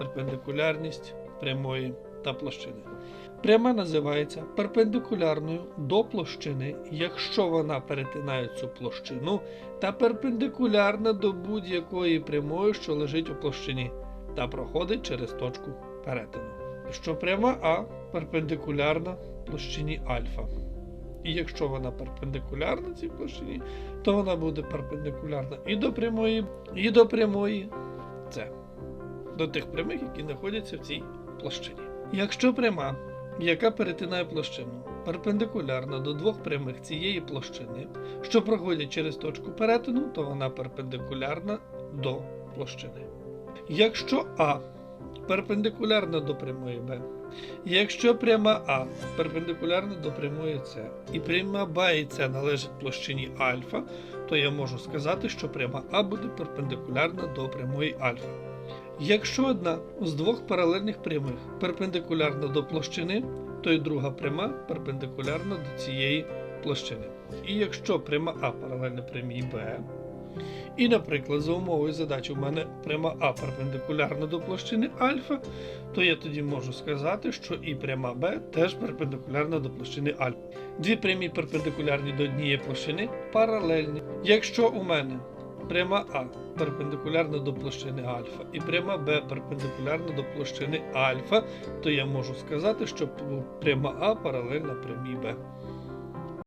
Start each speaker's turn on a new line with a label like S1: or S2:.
S1: перпендикулярність прямої та площини. Пряма називається перпендикулярною до площини, якщо вона перетинає цю площину та перпендикулярна до будь-якої прямої, що лежить у площині, та проходить через точку перетину. Що пряма А перпендикулярна площині альфа. І якщо вона перпендикулярна цій площині, то вона буде перпендикулярна і до прямої, і до прямої С. До тих прямих, які знаходяться в цій площині. Якщо пряма, яка перетинає площину, перпендикулярна до двох прямих цієї площини, що проходять через точку перетину, то вона перпендикулярна до площини. Якщо А перпендикулярна до прямої Б, якщо пряма А перпендикулярна до прямої С, і пряма Б і С належать площині альфа, то я можу сказати, що пряма А буде перпендикулярна до прямої альфа. Якщо одна з двох паралельних прямих перпендикулярна до площини, то й друга пряма перпендикулярна до цієї площини. І якщо пряма А паралельна прямій Б, і, наприклад, за умовою задачі у мене пряма А перпендикулярна до площини альфа, то я тоді можу сказати, що і пряма Б теж перпендикулярна до площини альфа. Дві прямі перпендикулярні до однієї площини паралельні. Якщо у мене пряма А перпендикулярна до площини альфа і пряма Б перпендикулярна до площини альфа, то я можу сказати, що пряма А паралельна прямій Б.